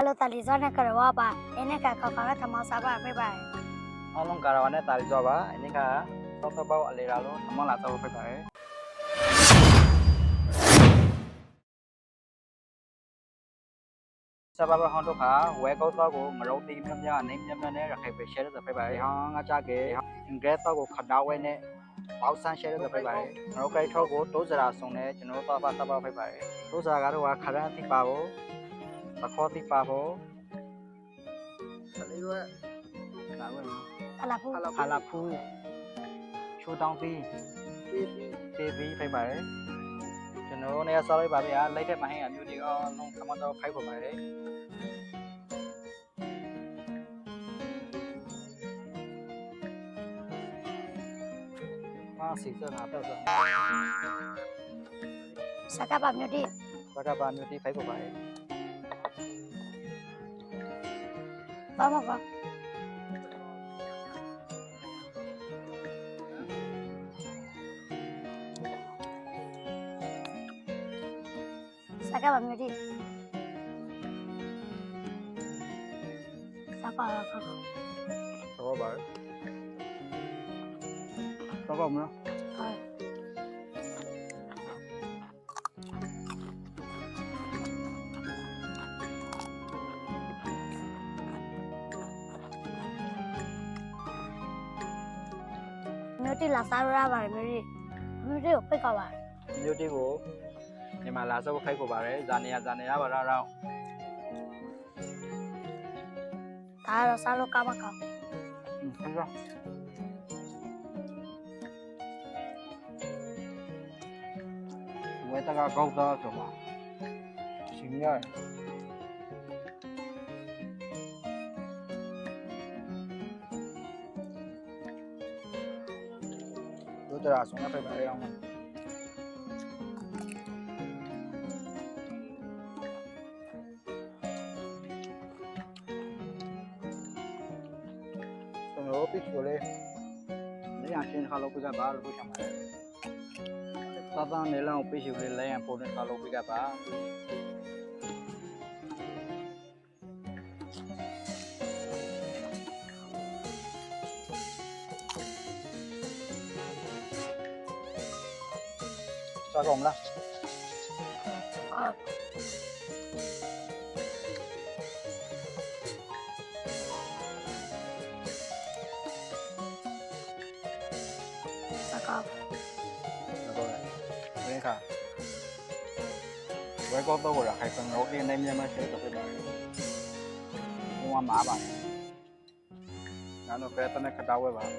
Hello Talizona Karawa ba ene ka ka ka thama sa ba pe ba Along Karawa ne Talizwa ba ene ka to to ba ale ra lo thama la ta pe ba Sababa hondo kha we ko to ko mrau ti mya mya nei mya mya ne ra khai pe share sa pe ba ha nga cha ke ingres to ko khada we ne ပေါက်ဆန်းရှယ်လုပ်ပြပါတယ်ကျွန်တော်ကြိုက်ထောက်ကိုတိုးစရာဆုံနဲ့ကျွန်တော်တော့ပါတော့ပါပြပါတယ်တိုးစရာကတော့ခရမ်းသိပါဘူး Pakoti paho. Saliwa. Kawan. Alapu. Alapu. Chu dong pi. Baby. Baby phải bảy. Cho nó này sao đấy bà bây giờ lấy thêm mà hay ảnh đi nông không có đâu phải của bà đấy. Mà xịt sơn hạt đâu rồi. Saka bà nhớ đi. Saka bà nhớ đi phải của bà ấy. 爸爸爸，大 akan bantu dia. Siapa? Beauty là sao Sarah và Mary. Beauty của khách của bạn. Beauty của nhưng mà là sao khách của bà đấy bạn ấy, Zania Zania và Rao. Ta là sao cam cam. Ừ, không sao. Người ta có câu thơ cho mà. Xin nhớ. မြို့တိကိုပိတ်ကောက်ပါတယ် မျိုးဒီကိုဒီမှာလာစောဖိုက်ပါပါတ สมแล้วแล้วก็นี่ค่ะไว้ก็ตัวหัวไข่สังรกที่ในเมียมาเชื้อตัวไปบ้างงัวหมาบ้างนั่นเราแปลตอนนี้กระอาไว้บ้าง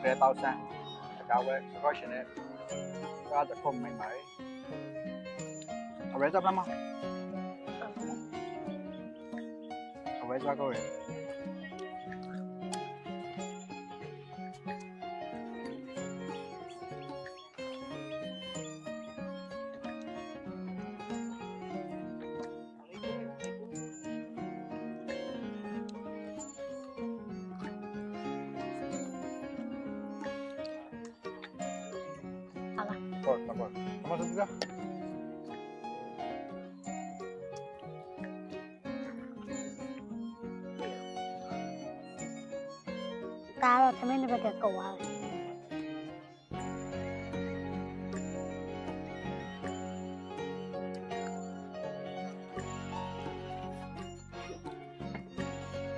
แปลเตาแซง ဒါဝဲ precaution နဲ့ကားတစ်ခုမိတ်ပါတယ်အဝဲစားပါမအဝဲစားကောရယ် apa? Apa maksud kalau temen pada kewal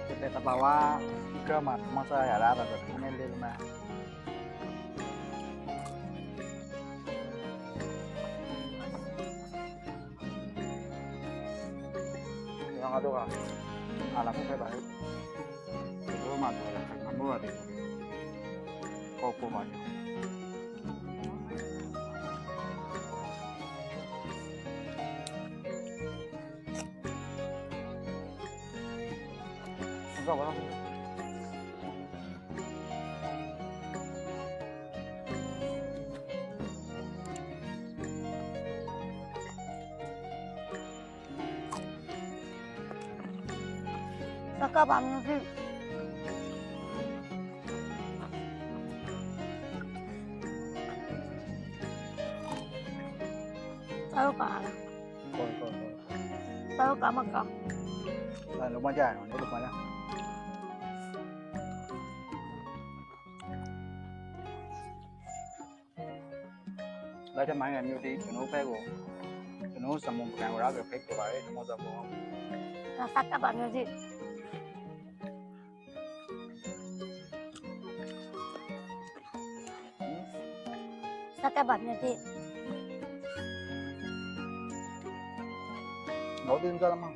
Kita bawa ke masa ya lah ini rumah. Yang ada kan, alamnya saya baik. Itu mati, kamu ada. Kau pun mati. Enggak, apa စကောက်ပါမြို့တိစားလို့ပါလား Kau, kau, kau. စား và các bạn phim tao cả là rồi rồi rồi tao cả mà cả là lúc mà chạy rồi đấy lúc mà chạy lá cho máy em yêu đi cho nó phê của cho nó sầm mồm càng ra về phê của bà ấy nó sầm mồm là sắc các bạn như gì rasa kebabnya sih nautin ka naman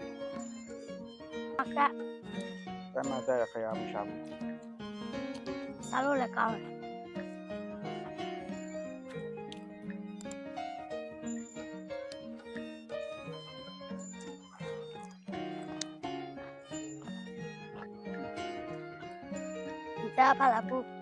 maka kaya saya kaya selalu lekau Kita apa lah bu?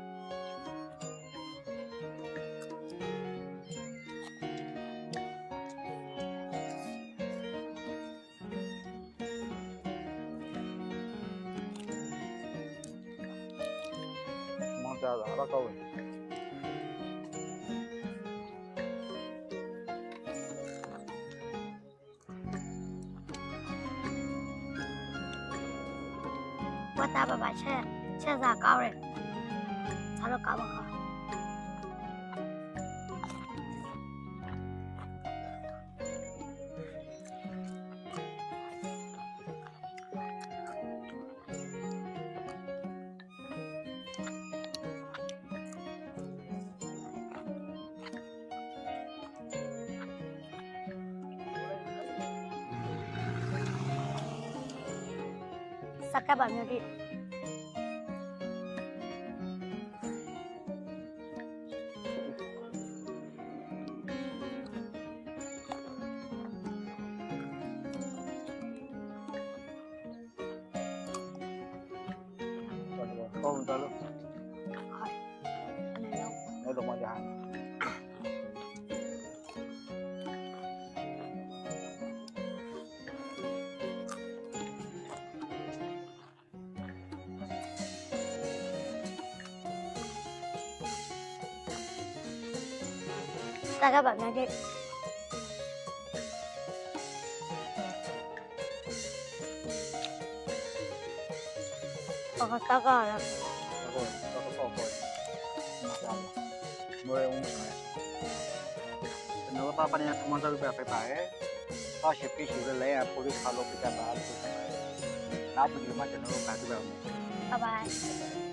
阿拉搞文。我打爸爸去，去啥搞嘞？他说搞不好。Saka bảo đi con ta lúc Thôi, anh này đâu? Nếu được mà dài 大概百分之。Ako taka lang. Ako, ako po ako. Mura yung mga. Ano pa pa niya kumanta ng bape pa eh? Pa si Pish yung lay ang pulis halo pita ba? Lahat ng lima dyan kasi ba? Bye-bye.